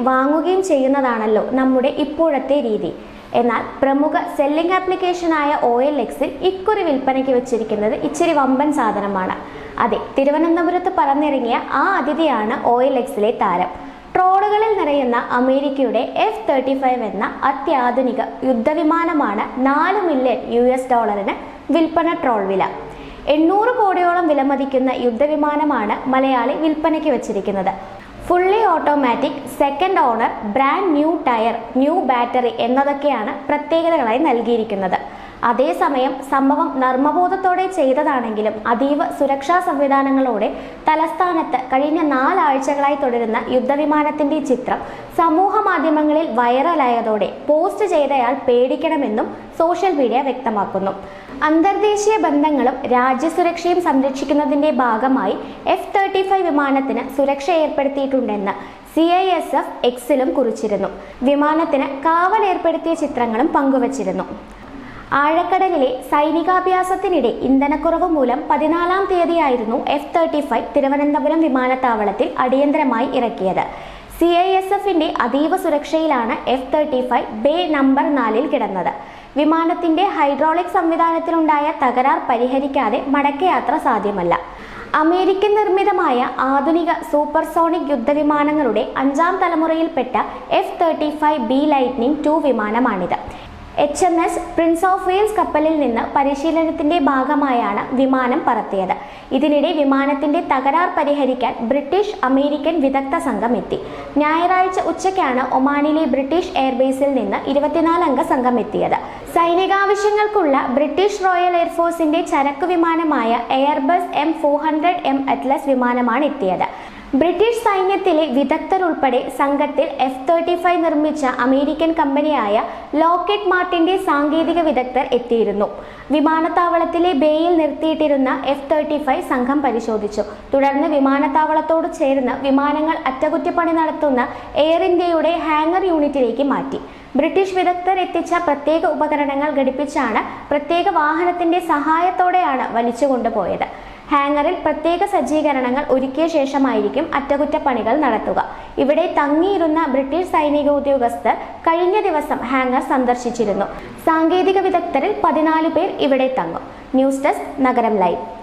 വാങ്ങുകയും ചെയ്യുന്നതാണല്ലോ നമ്മുടെ ഇപ്പോഴത്തെ രീതി. എന്നാൽ പ്രമുഖ സെല്ലിംഗ് ആപ്ലിക്കേഷനായ ഒ എൽ എക്സിൽ ഇക്കുറി വിൽപ്പനയ്ക്ക് വെച്ചിരിക്കുന്നത് ഇച്ചിരി വമ്പൻ സാധനമാണ്. അതെ തിരുവനന്തപുരത്ത് പറന്നിറങ്ങിയ ആ അതിഥിയാണ് ഒ എൽ എക്സിലെ താരം. ട്രോളുകളിൽ നിറയുന്ന അമേരിക്കയുടെ എഫ് തേർട്ടി ഫൈവ് എന്ന അത്യാധുനിക യുദ്ധവിമാനമാണ് നാല് മില്യൺ യു എസ് ഡോളറിന് വിൽപ്പന ട്രോൾ വില. എണ്ണൂറ് കോടിയോളം വിലമതിക്കുന്ന യുദ്ധവിമാനമാണ് മലയാളി വിൽപ്പനയ്ക്ക് വെച്ചിരിക്കുന്നത്. Fully automatic second owner brand new tyre new battery എന്നതൊക്കെയാണ് പ്രത്യേകതകളായി നൽകിയിരിക്കുന്നത്. അതേസമയം സംഭവം നർമ്മബോധത്തോടെ ചെയ്തതാണെങ്കിലും അതീവ സുരക്ഷാ സംവിധാനങ്ങളോടെ തലസ്ഥാനത്ത് കഴിഞ്ഞ നാലാഴ്ചകളായി തുടരുന്ന യുദ്ധവിമാനത്തിന്റെ ചിത്രം സമൂഹ മാധ്യമങ്ങളിൽ വൈറലായതോടെ പോസ്റ്റ് ചെയ്തയാൾ പേടിക്കണമെന്നും സോഷ്യൽ മീഡിയ വ്യക്തമാക്കുന്നു. അന്തർദേശീയ ബന്ധങ്ങളും രാജ്യസുരക്ഷയും സംരക്ഷിക്കുന്നതിന്റെ ഭാഗമായി എഫ് തേർട്ടി ഫൈവ് വിമാനത്തിന് സുരക്ഷ ഏർപ്പെടുത്തിയിട്ടുണ്ടെന്ന് സി ഐ എസ് എഫ് എക്സിലും കുറിച്ചിരുന്നു. വിമാനത്തിന് കാവൽ ഏർപ്പെടുത്തിയ ചിത്രങ്ങളും പങ്കുവച്ചിരുന്നു. ആഴക്കടലിലെ സൈനികാഭ്യാസത്തിനിടെ ഇന്ധനക്കുറവ് മൂലം പതിനാലാം തീയതിയായിരുന്നു എഫ് തേർട്ടി ഫൈവ് തിരുവനന്തപുരം വിമാനത്താവളത്തിൽ അടിയന്തരമായി ഇറക്കിയത്. സി ഐ എസ് എഫിന്റെ അതീവ സുരക്ഷയിലാണ് F thirty five bay number നാലിൽ കിടന്നത്. വിമാനത്തിന്റെ ഹൈഡ്രോളിക് സംവിധാനത്തിലുണ്ടായ തകരാർ പരിഹരിക്കാതെ മടക്കയാത്ര സാധ്യമല്ല. അമേരിക്കൻ നിർമ്മിതമായ ആധുനിക സൂപ്പർസോണിക് യുദ്ധവിമാനങ്ങളുടെ അഞ്ചാം തലമുറയിൽപ്പെട്ട F thirty five B lightning two വിമാനമാണിത്. H M S Prince of Wales കപ്പലിൽ നിന്ന് പരിശീലനത്തിന്റെ ഭാഗമായാണ് വിമാനം പറത്തിയത്. ഇതിനിടെ വിമാനത്തിന്റെ തകരാർ പരിഹരിക്കാൻ ബ്രിട്ടീഷ് അമേരിക്കൻ വിദഗ്ധ സംഘം എത്തി. ഞായറാഴ്ച ഉച്ചയ്ക്കാണ് ഒമാനിലെ ബ്രിട്ടീഷ് എയർബേസിൽ നിന്ന് ഇരുപത്തിനാലംഗ സംഘം എത്തിയത്. സൈനികാവശ്യങ്ങൾക്കുള്ള ബ്രിട്ടീഷ് റോയൽ എയർഫോഴ്സിന്റെ ചരക്ക് വിമാനമായ Airbus M four hundred M Atlas വിമാനമാണ് എത്തിയത്. ബ്രിട്ടീഷ് സൈന്യത്തിലെ വിദഗ്ധരുൾപ്പെടെ സംഘത്തിൽ എഫ് തേർട്ടി ഫൈവ് നിർമ്മിച്ച അമേരിക്കൻ കമ്പനിയായ ലോക്കറ്റ് മാർട്ടിന്റെ സാങ്കേതിക വിദഗ്ധർ എത്തിയിരുന്നു. വിമാനത്താവളത്തിലെ ബേയിൽ നിർത്തിയിട്ടിരുന്ന എഫ് തേർട്ടി ഫൈവ് സംഘം പരിശോധിച്ചു. തുടർന്ന് വിമാനത്താവളത്തോട് ചേർന്ന് വിമാനങ്ങൾ അറ്റകുറ്റപ്പണി നടത്തുന്ന എയർ ഇന്ത്യയുടെ ഹാങ്ങർ യൂണിറ്റിലേക്ക് മാറ്റി. ബ്രിട്ടീഷ് വിദഗ്ധർ എത്തിച്ച പ്രത്യേക ഉപകരണങ്ങൾ ഘടിപ്പിച്ചാണ് പ്രത്യേക വാഹനത്തിന്റെ സഹായത്തോടെയാണ് വലിച്ചു കൊണ്ടുപോയത് ഹാങ്ങറിൽ പ്രത്യേക സജ്ജീകരണങ്ങൾ ഒരുക്കിയ ശേഷമായിരിക്കും അറ്റകുറ്റപ്പണികൾ നടത്തുക. ഇവിടെ തങ്ങിയിരുന്ന ബ്രിട്ടീഷ് സൈനിക ഉദ്യോഗസ്ഥർ കഴിഞ്ഞ ദിവസം ഹാങ്ങർ സന്ദർശിച്ചിരുന്നു. സാങ്കേതിക വിദഗ്ധരിൽ പതിനാല് പേർ ഇവിടെ തങ്ങും. ന്യൂസ് ഡെസ്ക് നഗരം ലൈവ്.